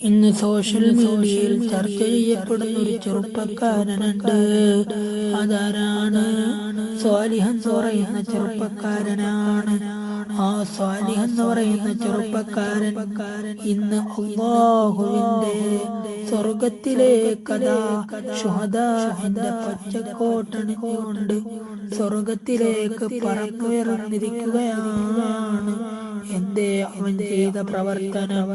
ഇന്ന് സോഷ്യൽ മീഡിയയിൽ ചർച്ച ചെയ്യപ്പെടുന്ന ഒരു ചെറുപ്പക്കാരനുണ്ട്. അതാരാണ് സ്വാലിഹൻ എന്ന് പറയുന്ന ചെറുപ്പക്കാരനാണ്. ആ സ്വാലിഹൻ എന്ന് പറയുന്ന ചെറുപ്പക്കാരൻ ഇന്ന് അള്ളാഹുവിന്റെ സ്വർഗത്തിലേക്കതാ ഷുഹദാന്റെ പച്ചക്കോട്ടണിഞ്ഞുകൊണ്ട് സ്വർഗത്തിലേക്ക് പറന്നുയർന്നിരിക്കുകയാണ്. എന്തേ അവൻ ചെയ്ത പ്രവർത്തനം.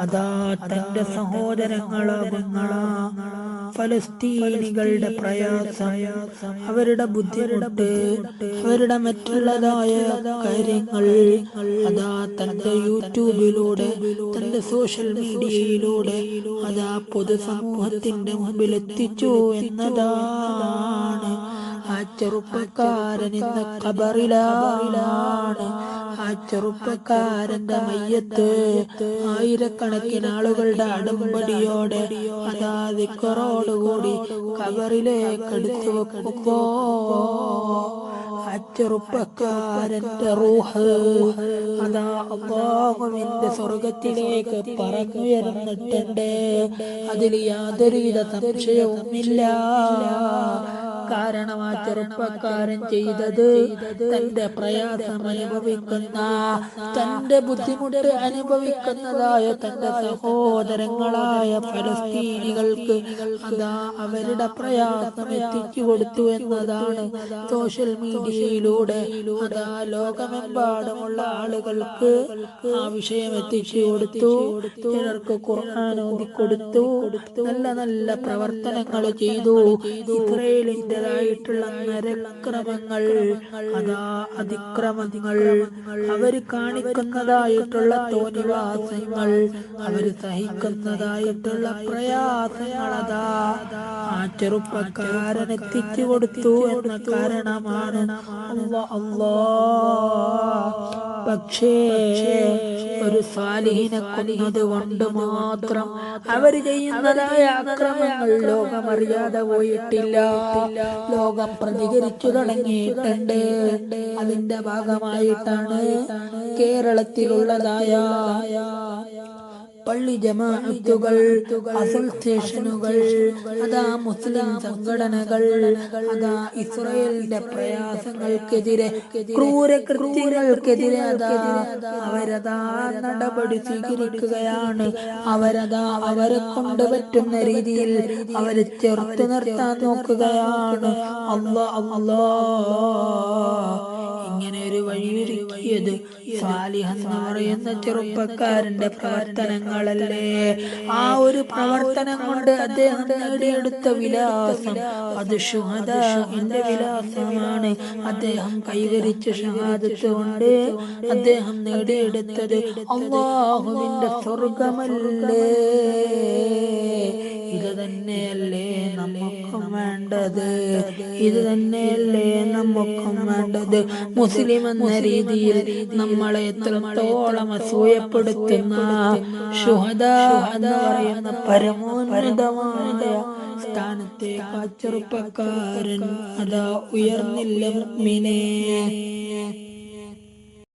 അതാ തന്റെ സഹോദരങ്ങളാകുന്ന ഫലസ്തീനികളുടെ പ്രയാസം അവരുടെ ബുദ്ധിമുട്ട് അവരുടെ മറ്റുള്ളതായ കാര്യങ്ങൾ. അതാ തന്റെ യൂട്യൂബിലൂടെ തന്റെ സോഷ്യൽ മീഡിയയിലൂടെ അതാ പൊതുസമൂഹത്തിന്റെ മുമ്പിൽ എത്തിച്ചു എന്നതാണ്. ആ ചെറുപ്പക്കാരൻ ഇന്ന് കബറിലാണ് ആ ചെറുപ്പക്കാരന്റെ മയ്യത്ത് ആയിരക്കണക്കിന് ആളുകളുടെ അടുമ്പടിയോടെ അതാ ദിക്കറോടുകൂടി കബറിലേക്ക് എടുത്തു വെക്കുമ്പോ ചെറുപ്പക്കാരന്റെ റൂഹ് അതാ അള്ളാഹുവിന്റെ സ്വർഗത്തിലേക്ക് പറന്നുയർന്നിട്ടുണ്ട്. അതിൽ യാതൊരുവിധ സംശയവുമില്ല. കാരണം ആ ചെറുപ്പക്കാരൻ ചെയ്തത് തന്റെ പ്രയാസം അനുഭവിക്കുന്ന തന്റെ ബുദ്ധിമുട്ട് അനുഭവിക്കുന്നതായ തന്റെ സഹോദരങ്ങളായ ഫലസ്തീനികൾക്ക് അതാ അവരുടെ പ്രയാസം എത്തിച്ചു കൊടുത്തു എന്നതാണ് സോഷ്യൽ മീഡിയയിലൂടെ. അതാ ലോകമെമ്പാടുമുള്ള ആളുകൾക്ക് ആ വിഷയം എത്തിച്ചു കൊടുത്തു. ചിലർക്ക് ഖുർആൻ ഓതി കൊടുത്തു നല്ല നല്ല പ്രവർത്തനങ്ങൾ ചെയ്തു. ഇസ്രയേലിന്റെതായിട്ടുള്ള നരക്രമങ്ങൾ അതാ അതിക്രമങ്ങൾ. അവർ കാണിക്കുന്നതായിട്ടുള്ള തോന്നിവാസങ്ങൾ അവർ സഹിക്കുന്നതായിട്ടുള്ള പ്രയാസങ്ങൾ അതാ ആ ചെറുപ്പക്കാരൻ എത്തിച്ചു കൊടുത്തു എന്ന കാരണമാണ്. അല്ലാ പക്ഷേ ഒരു സാലിഹിനെ കൊന്നത് കൊണ്ട് മാത്രം അവർ ചെയ്യുന്നതായ അക്രമങ്ങൾ ലോകമറിയാതെ പോയിട്ടില്ല. ലോകം പ്രതികരിച്ചു തുടങ്ങിയിട്ടുണ്ട്. അതിന്റെ ഭാഗമായിട്ടാണ് കേരളത്തിലുള്ളതായ പള്ളി ജമാഅത്തുകൾ അസോസിയേഷനുകൾ അതാ മുസ്ലിം സംഘടനകൾ അതാ ഇസ്രയേലിന്റെ പ്രയാസങ്ങൾക്കെതിരെ ക്രൂരകൃത്യങ്ങൾക്കെതിരെ അതാ അവരതാ നടപടി സ്വീകരിക്കുകയാണ്. അവരതാ അവരെ കൊണ്ട് പറ്റുന്ന രീതിയിൽ അവരെ ചെറുത്തു നിർത്താൻ നോക്കുകയാണ്. അല്ലാ അല്ലാ ഇങ്ങനെ ഒരു വഴിയൊരുക്കിയത്. സാലിഹ് എന്ന് പറയുന്ന ചെറുപ്പക്കാരന്റെ പ്രവർത്തനങ്ങളല്ലേ? ആ ഒരു പ്രവർത്തനം കൊണ്ട് അദ്ദേഹം നേടിയെടുത്ത വിലാസം. അത് ഷുഹദാന്റെ വിലാസമാണ്. അദ്ദേഹം കൈവരിച്ച ഷഹാദത്ത് കൊണ്ട് അദ്ദേഹം നേടിയെടുത്തത്. അള്ളാഹുവിന്റെ സ്വർഗമല്ലേ ഇത് തന്നെയല്ലേ? വേണ്ടത്. ഇത് തന്നെയല്ലേ നമുക്കും വേണ്ടത്? മുസ്ലിം എന്ന രീതിയിൽ നമ്മളെ എത്രത്തോളം അസൂയപ്പെടുത്തുന്ന പറയുന്ന പരമോന്നതമായ സ്ഥാനത്തെ ചെറുപ്പക്കാരൻ അതാ ഉയർന്നില്ല മിനെ